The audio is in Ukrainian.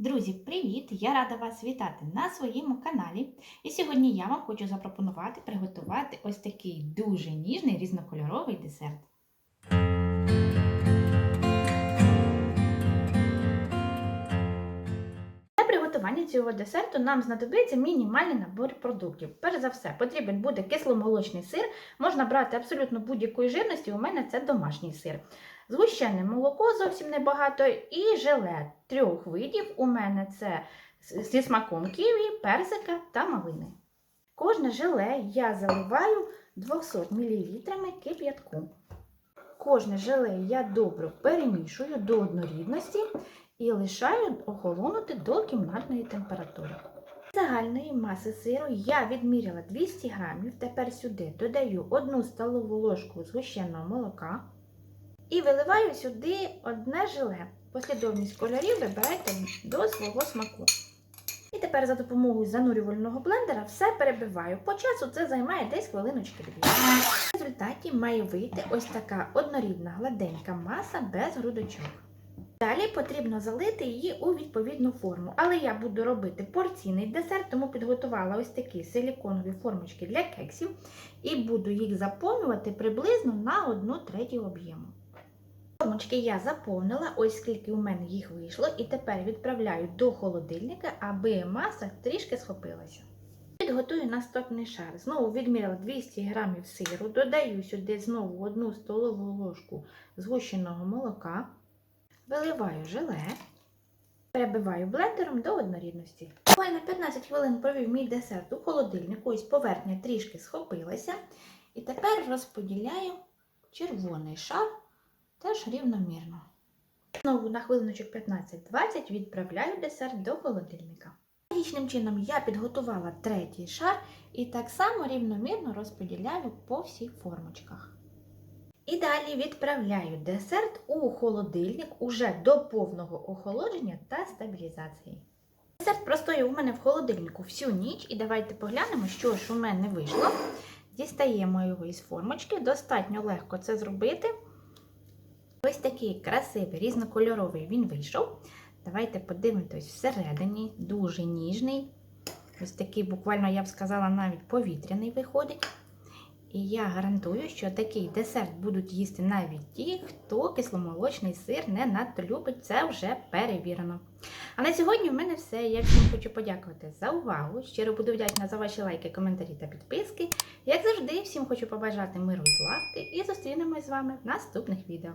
Друзі, привіт! Я рада вас вітати на своєму каналі. І сьогодні я вам хочу запропонувати приготувати ось такий дуже ніжний різнокольоровий десерт. Для приготування цього десерту нам знадобиться мінімальний набор продуктів. Перш за все, потрібен буде кисломолочний сир. Можна брати абсолютно будь-якої жирності, у мене це домашній сир. Згущене молоко зовсім небагато і желе трьох видів. У мене це зі смаком ківі, персика та малини. Кожне желе я заливаю 200 мл кип'ятку. Кожне желе я добре перемішую до однорідності і лишаю охолонути до кімнатної температури. Загальної маси сиру я відміряла 200 грамів. Тепер сюди додаю 1 столову ложку згущеного молока і виливаю сюди одне желе. Послідовність кольорів вибирайте до свого смаку. І тепер за допомогою занурювального блендера все перебиваю. По часу це займає десь хвилиночки дві. В результаті має вийти ось така однорідна гладенька маса без грудочок. Далі потрібно залити її у відповідну форму. Але я буду робити порційний десерт, тому підготувала ось такі силіконові формочки для кексів і буду їх заповнювати приблизно на 1 третю об'єму. Формочки я заповнила, ось скільки у мене їх вийшло, і тепер відправляю до холодильника, аби маса трішки схопилася. Підготую наступний шар. Знову відміряла 200 г сиру, додаю сюди знову 1 столову ложку згущеного молока, виливаю желе, перебиваю блендером до однорідності. Буквально 15 хвилин провів мій десерт у холодильнику, ось поверхня трішки схопилася. І тепер розподіляю червоний шар теж рівномірно. Знову на хвилиночок 15-20 відправляю десерт до холодильника. Логічним чином я підготувала третій шар і так само рівномірно розподіляю по всіх формочках. І далі відправляю десерт у холодильник уже до повного охолодження та стабілізації. Десерт простоїв у мене в холодильнику всю ніч, і давайте поглянемо, що ж у мене вийшло. Дістаємо його із формочки, достатньо легко це зробити. Ось такий красивий, різнокольоровий він вийшов. Давайте подивимось всередині, дуже ніжний. Ось такий, буквально, я б сказала, навіть повітряний виходить. І я гарантую, що такий десерт будуть їсти навіть ті, хто кисломолочний сир не надто любить, це вже перевірено. А на сьогодні в мене все. Я всім хочу подякувати за увагу. Щиро буду вдячна за ваші лайки, коментарі та підписки. Як завжди, всім хочу побажати миру і злагоди і зустрінемось з вами в наступних відео.